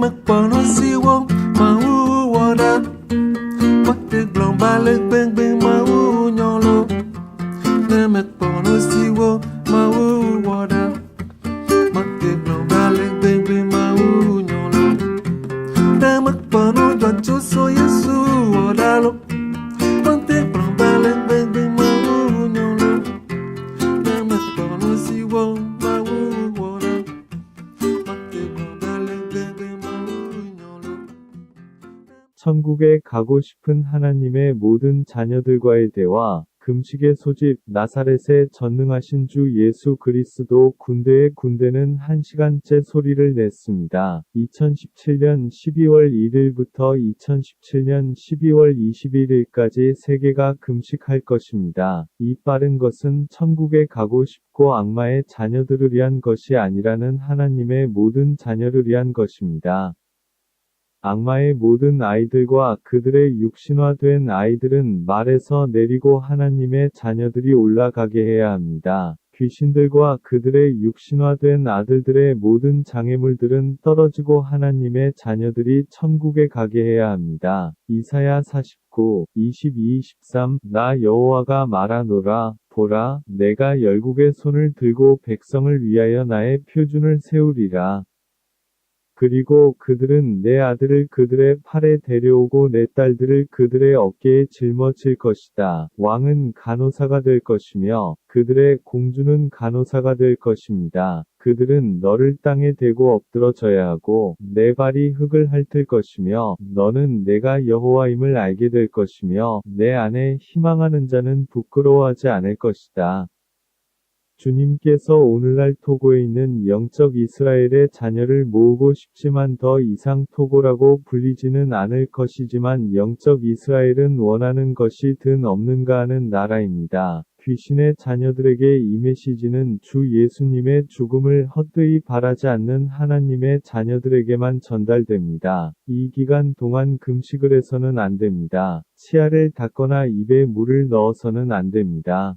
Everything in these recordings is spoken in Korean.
mak pano siwong, mang uwadan, mak teglong balik 천국에 가고 싶은 하나님의 모든 자녀들과의 대화, 금식의 소집, 나사렛의 전능하신 주 예수 그리스도 군대의 군대는 한 시간째 소리를 냈습니다. 2017년 12월 1일부터 2017년 12월 21일까지 세계가 금식할 것입니다. 이 빠른 것은 천국에 가고 싶고 악마의 자녀들을 위한 것이 아니라는 하나님의 모든 자녀를 위한 것입니다. 악마의 모든 아이들과 그들의 육신화된 아이들은 말에서 내리고 하나님의 자녀들이 올라가게 해야 합니다. 귀신들과 그들의 육신화된 아들들의 모든 장애물들은 떨어지고 하나님의 자녀들이 천국에 가게 해야 합니다. 이사야 49, 22, 23, 나 여호와가 말하노라, 보라, 내가 열국의 손을 들고 백성을 위하여 나의 표준을 세우리라. 그리고 그들은 내 아들을 그들의 팔에 데려오고 내 딸들을 그들의 어깨에 짊어질 것이다. 왕은 간호사가 될 것이며 그들의 공주는 간호사가 될 것입니다. 그들은 너를 땅에 대고 엎드러져야 하고 내 발이 흙을 핥을 것이며 너는 내가 여호와임을 알게 될 것이며 내 안에 희망하는 자는 부끄러워하지 않을 것이다. 주님께서 오늘날 토고에 있는 영적 이스라엘의 자녀를 모으고 싶지만 더 이상 토고라고 불리지는 않을 것이지만 영적 이스라엘은 원하는 것이 든 없는가 하는 나라입니다. 귀신의 자녀들에게 이 메시지는 주 예수님의 죽음을 헛되이 바라지 않는 하나님의 자녀들에게만 전달됩니다. 이 기간 동안 금식을 해서는 안 됩니다. 치아를 닦거나 입에 물을 넣어서는 안 됩니다.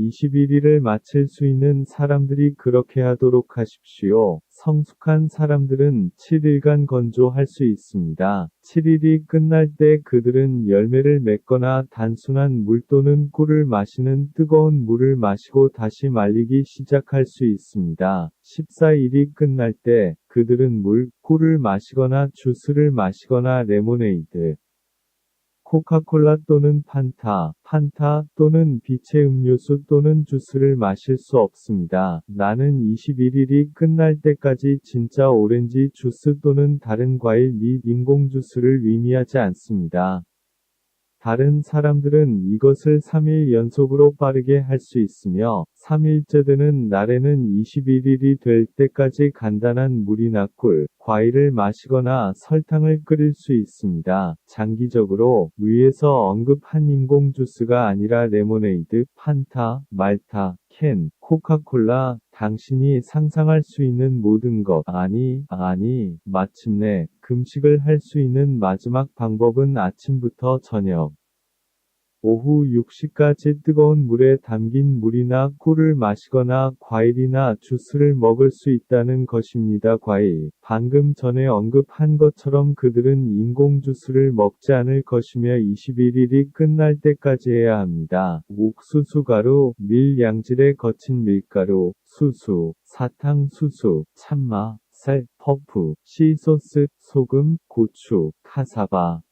21일을 마칠 수 있는 사람들이 그렇게 하도록 하십시오. 성숙한 사람들은 7일간 건조할 수 있습니다. 7일이 끝날 때 그들은 열매를 맺거나 단순한 물 또는 꿀을 마시는 뜨거운 물을 마시고 다시 말리기 시작할 수 있습니다. 14일이 끝날 때 그들은 물, 꿀을 마시거나 주스를 마시거나 레모네이드, 코카콜라 또는 판타, 판타 또는 빛의 음료수 또는 주스를 마실 수 없습니다. 나는 21일이 끝날 때까지 진짜 오렌지 주스 또는 다른 과일 및 인공 주스를 의미하지 않습니다. 다른 사람들은 이것을 3일 연속으로 빠르게 할 수 있으며, 3일째 되는 날에는 21일이 될 때까지 간단한 물이나 꿀, 과일을 마시거나 설탕을 끓일 수 있습니다. 장기적으로, 위에서 언급한 인공 주스가 아니라 레모네이드, 판타, 말타, 캔, 코카콜라, 당신이 상상할 수 있는 모든 것, 아니, 아니, 마침내, 금식을 할 수 있는 마지막 방법은 아침부터 저녁, 오후 6시까지 뜨거운 물에 담긴 물이나 꿀을 마시거나 과일이나 주스를 먹을 수 있다는 것입니다. 과일. 방금 전에 언급한 것처럼 그들은 인공 주스를 먹지 않을 것이며 21일이 끝날 때까지 해야 합니다. 옥수수 가루, 밀 양질의 거친 밀가루, 수수, 사탕 수수, 참마, 쌀, 퍼프, 씨소스, 소금, 고추, 카사바,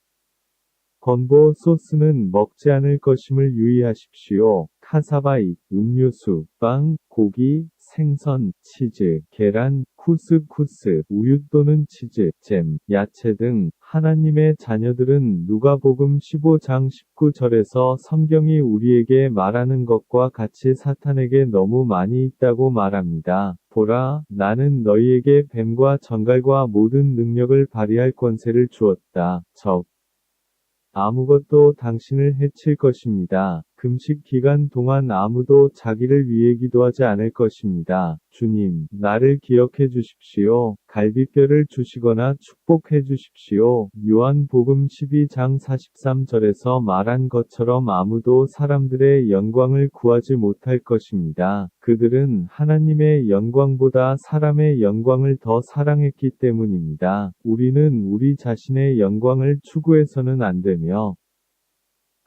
건보 소스는 먹지 않을 것임을 유의하십시오. 카사바이, 음료수, 빵, 고기, 생선, 치즈, 계란, 쿠스쿠스, 우유 또는 치즈, 잼, 야채 등 하나님의 자녀들은 누가복음 15장 19절에서 성경이 우리에게 말하는 것과 같이 사탄에게 너무 많이 있다고 말합니다. 보라, 나는 너희에게 뱀과 정갈과 모든 능력을 발휘할 권세를 주었다. 적, 아무것도 당신을 해칠 것입니다. 금식 기간 동안 아무도 자기를 위해 기도하지 않을 것입니다. 주님, 나를 기억해 주십시오. 갈비뼈를 주시거나 축복해 주십시오. 요한복음 12장 43절에서 말한 것처럼 아무도 사람들의 영광을 구하지 못할 것입니다. 그들은 하나님의 영광보다 사람의 영광을 더 사랑했기 때문입니다. 우리는 우리 자신의 영광을 추구해서는 안 되며,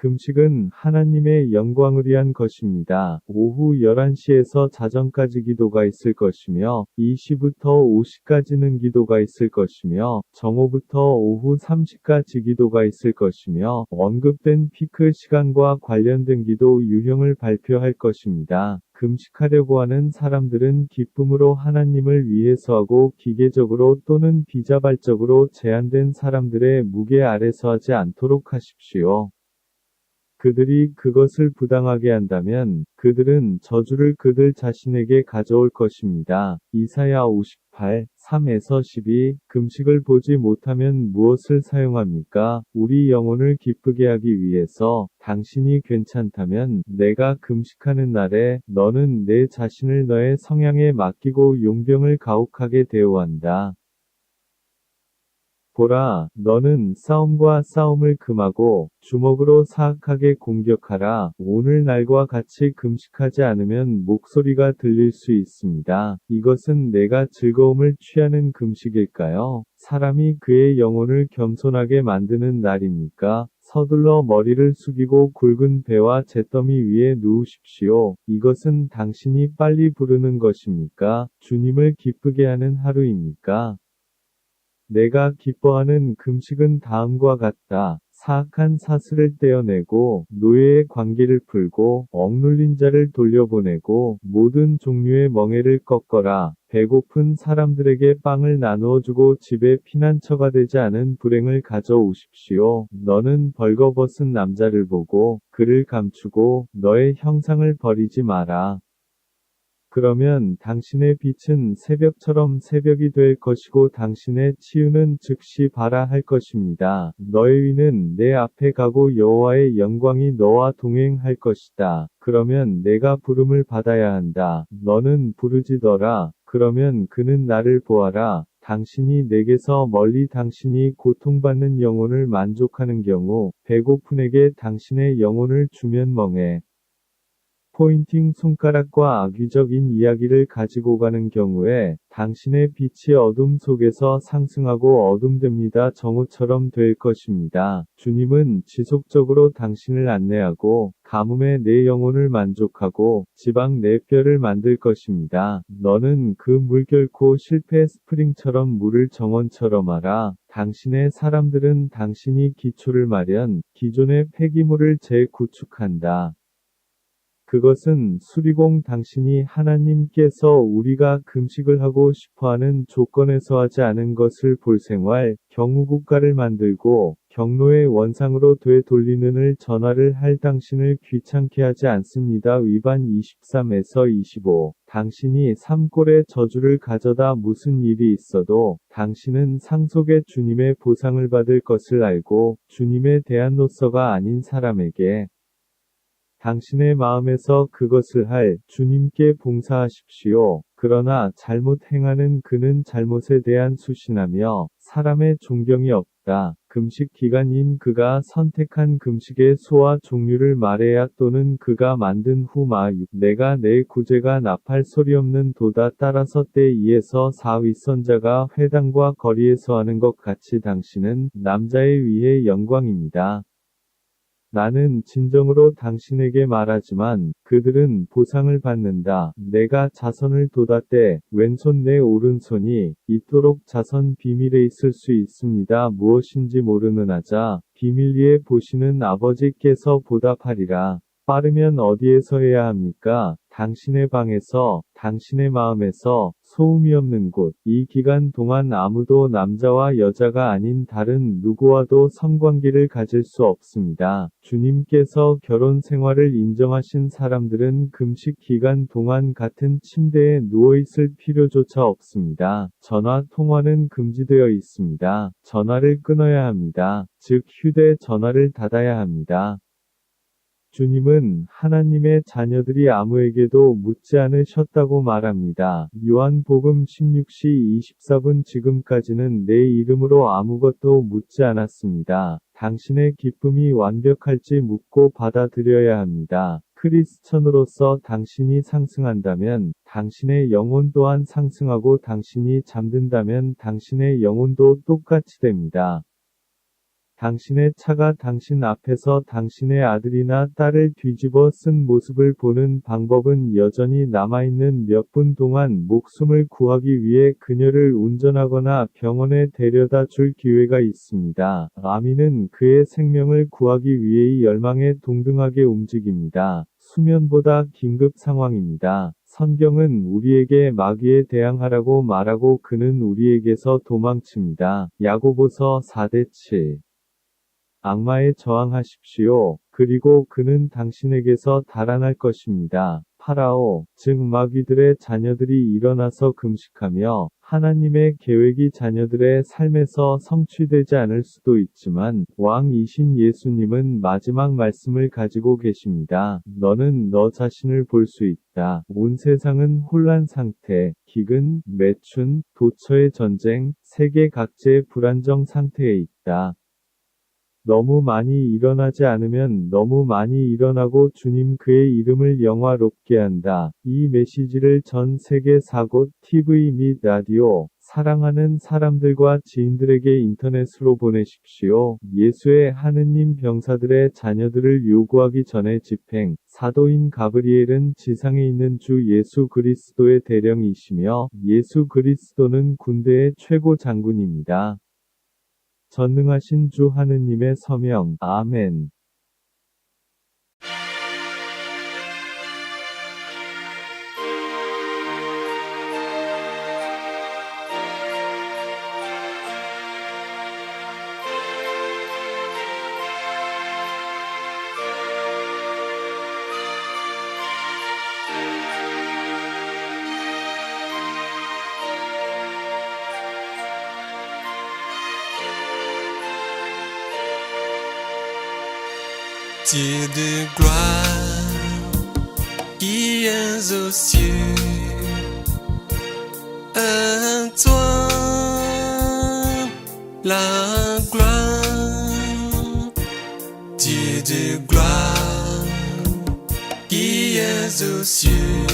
금식은 하나님의 영광을 위한 것입니다. 오후 11시에서 자정까지 기도가 있을 것이며 2시부터 5시까지는 기도가 있을 것이며 정오부터 오후 3시까지 기도가 있을 것이며 언급된 피크 시간과 관련된 기도 유형을 발표할 것입니다. 금식하려고 하는 사람들은 기쁨으로 하나님을 위해서 하고 기계적으로 또는 비자발적으로 제한된 사람들의 무게 아래서 하지 않도록 하십시오. 그들이 그것을 부당하게 한다면 그들은 저주를 그들 자신에게 가져올 것입니다. 이사야 58, 3에서 12 금식을 보지 못하면 무엇을 사용합니까? 우리 영혼을 기쁘게 하기 위해서 당신이 괜찮다면 내가 금식하는 날에 너는 내 자신을 너의 성향에 맡기고 용병을 가혹하게 대우한다. 보라, 너는 싸움과 싸움을 금하고 주먹으로 사악하게 공격하라. 오늘 날과 같이 금식하지 않으면 목소리가 들릴 수 있습니다. 이것은 내가 즐거움을 취하는 금식일까요? 사람이 그의 영혼을 겸손하게 만드는 날입니까? 서둘러 머리를 숙이고 굵은 배와 잿더미 위에 누우십시오. 이것은 당신이 빨리 부르는 것입니까? 주님을 기쁘게 하는 하루입니까? 내가 기뻐하는 금식은 다음과 같다. 사악한 사슬을 떼어내고 노예의 관계를 풀고 억눌린 자를 돌려보내고 모든 종류의 멍에를 꺾어라. 배고픈 사람들에게 빵을 나누어 주고 집에 피난처가 되지 않은 불행을 가져오십시오. 너는 벌거벗은 남자를 보고 그를 감추고 너의 형상을 버리지 마라. 그러면 당신의 빛은 새벽처럼 새벽이 될 것이고 당신의 치유는 즉시 발하할 것입니다. 너의 위는 내 앞에 가고 여호와의 영광이 너와 동행할 것이다. 그러면 내가 부름을 받아야 한다. 너는 부르지더라. 그러면 그는 나를 보아라. 당신이 내게서 멀리 당신이 고통받는 영혼을 만족하는 경우 배고픈에게 당신의 영혼을 주면 멍해. 포인팅 손가락과 악의적인 이야기를 가지고 가는 경우에 당신의 빛이 어둠 속에서 상승하고 어둠됩니다. 정오처럼 될 것입니다. 주님은 지속적으로 당신을 안내하고 가뭄에 내 영혼을 만족하고 지방 내 뼈를 만들 것입니다. 너는 그 물 결코 실패 스프링처럼 물을 정원처럼 하라. 당신의 사람들은 당신이 기초를 마련, 기존의 폐기물을 재구축한다. 그것은 수리공 당신이 하나님께서 우리가 금식을 하고 싶어하는 조건에서 하지 않은 것을 볼 생활, 경우국가를 만들고, 경로의 원상으로 되돌리는 을 전화를 할 당신을 귀찮게 하지 않습니다. 위반 23에서 25. 당신이 삼골의 저주를 가져다 무슨 일이 있어도 당신은 상속의 주님의 보상을 받을 것을 알고 주님에 대한 노서가 아닌 사람에게 당신의 마음에서 그것을 할 주님께 봉사하십시오. 그러나 잘못 행하는 그는 잘못에 대한 수신하며 사람의 존경이 없다. 금식 기간인 그가 선택한 금식의 수와 종류를 말해야 또는 그가 만든 후 마육 내가 내 구제가 나팔 소리 없는 도다 따라서 때 2에서 4 윗선자가 회당과 거리에서 하는 것 같이 당신은 남자의 위에 영광입니다. 나는 진정으로 당신에게 말하지만 그들은 보상을 받는다. 내가 자선을 도다 때 왼손 내 오른손이 이토록 자선 비밀에 있을 수 있습니다. 무엇인지 모르는 하자 비밀리에 보시는 아버지께서 보답하리라. 빠르면 어디에서 해야 합니까? 당신의 방에서, 당신의 마음에서, 소음이 없는 곳. 이 기간 동안 아무도 남자와 여자가 아닌 다른 누구와도 성관계를 가질 수 없습니다. 주님께서 결혼 생활을 인정하신 사람들은 금식 기간 동안 같은 침대에 누워 있을 필요조차 없습니다. 전화 통화는 금지되어 있습니다. 전화를 끊어야 합니다. 즉 휴대 전화를 닫아야 합니다. 주님은 하나님의 자녀들이 아무에게도 묻지 않으셨다고 말합니다. 요한복음 16시 24분 지금까지는 내 이름으로 아무것도 묻지 않았습니다. 당신의 기쁨이 완벽할지 묻고 받아들여야 합니다. 크리스천으로서 당신이 상승한다면 당신의 영혼 또한 상승하고 당신이 잠든다면 당신의 영혼도 똑같이 됩니다. 당신의 차가 당신 앞에서 당신의 아들이나 딸을 뒤집어 쓴 모습을 보는 방법은 여전히 남아있는 몇 분 동안 목숨을 구하기 위해 그녀를 운전하거나 병원에 데려다 줄 기회가 있습니다. 아미는 그의 생명을 구하기 위해 열망에 동등하게 움직입니다. 수면보다 긴급 상황입니다. 성경은 우리에게 마귀에 대항하라고 말하고 그는 우리에게서 도망칩니다. 야고보서 4대 7 악마에 저항하십시오. 그리고 그는 당신에게서 달아날 것입니다. 파라오, 즉 마귀들의 자녀들이 일어나서 금식하며 하나님의 계획이 자녀들의 삶에서 성취되지 않을 수도 있지만 왕이신 예수님은 마지막 말씀을 가지고 계십니다. 너는 너 자신을 볼 수 있다. 온 세상은 혼란 상태, 기근, 매춘, 도처의 전쟁, 세계 각지의 불안정 상태에 있다. 너무 많이 일어나지 않으면 너무 많이 일어나고 주님 그의 이름을 영화롭게 한다. 이 메시지를 전 세계 4곳 TV 및 라디오, 사랑하는 사람들과 지인들에게 인터넷으로 보내십시오. 예수의 하느님 병사들의 자녀들을 요구하기 전에 집행, 사도인 가브리엘은 지상에 있는 주 예수 그리스도의 대령이시며 예수 그리스도는 군대의 최고 장군입니다. 전능하신 주 하느님의 서명, 아멘. Dieu de gloire qui es aux cieux, toi la gloire. Dieu de gloire qui es aux cieux,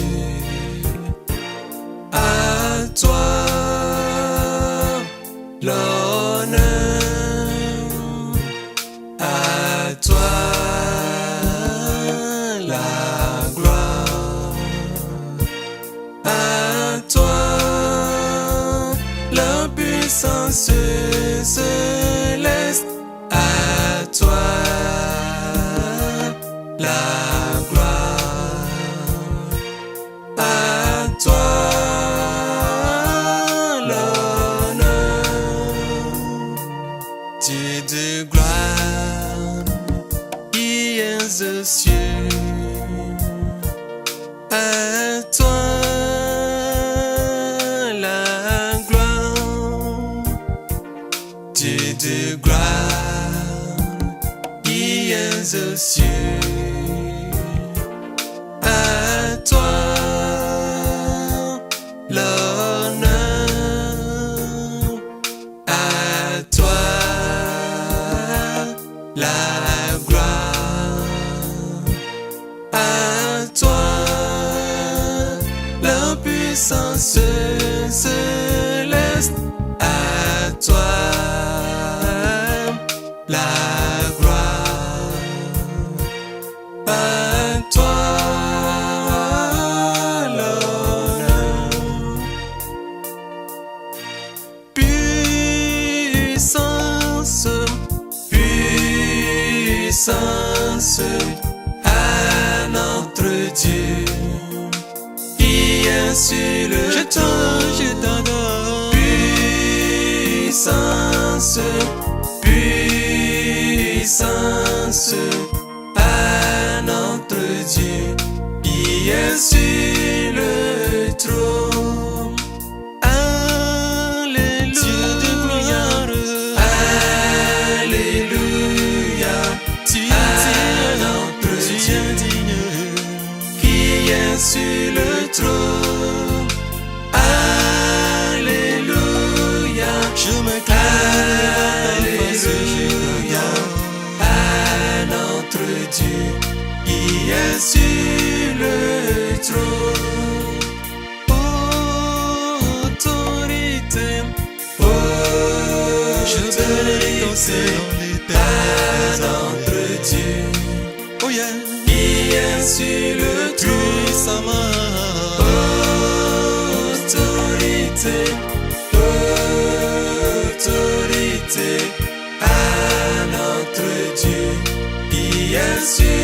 sens à notre Dieu. Bien sûr, je t'adore. Puissance, puissance à notre Dieu. Bien sûr. sur le trône. Alléluia. Je me Alléluia. À notre Dieu qui est sur le trône. Oh, autorité. Oh, je te récompense dans les terres. À notre Dieu. Oh yeah sur le trône. puissamment. Autorité, autorité à notre Dieu qui est sur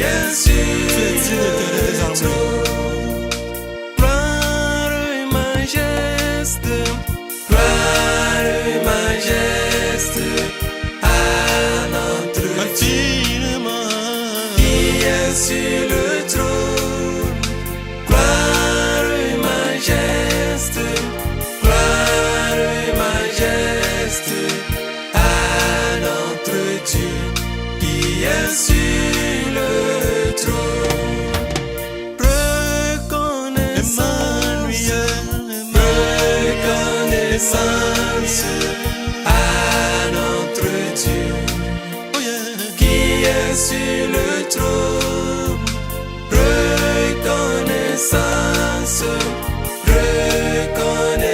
Yes, you. Reconnaissance à notre Dieu qui est sur le trône. Reconnaissance, reconnaissance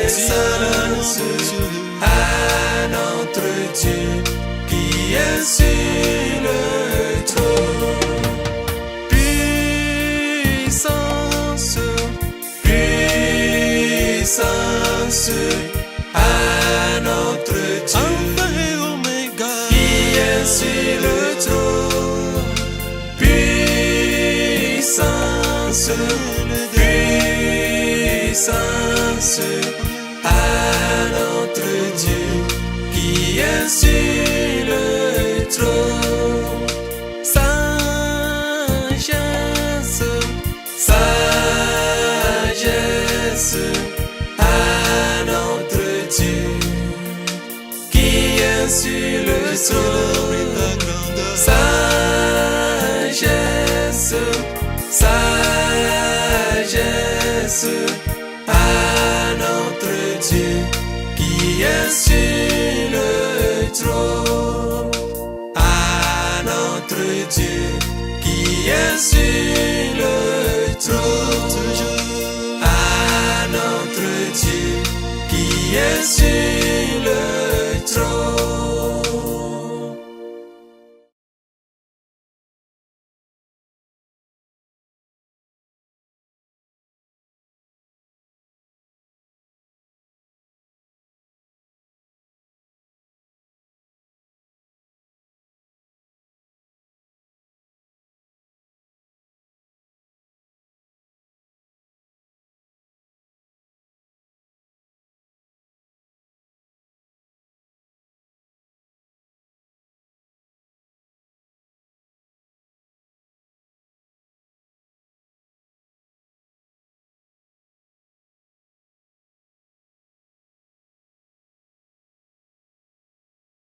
à notre Dieu qui est sur le trône. Puissance, puissance puissance à notre Dieu qui est sur le trône. Sagesse, Sagesse à notre Dieu qui est sur le trône. Sagesse, sagesse qui est sur le trône? À notre Dieu qui est sur le trône. À notre Dieu qui est sur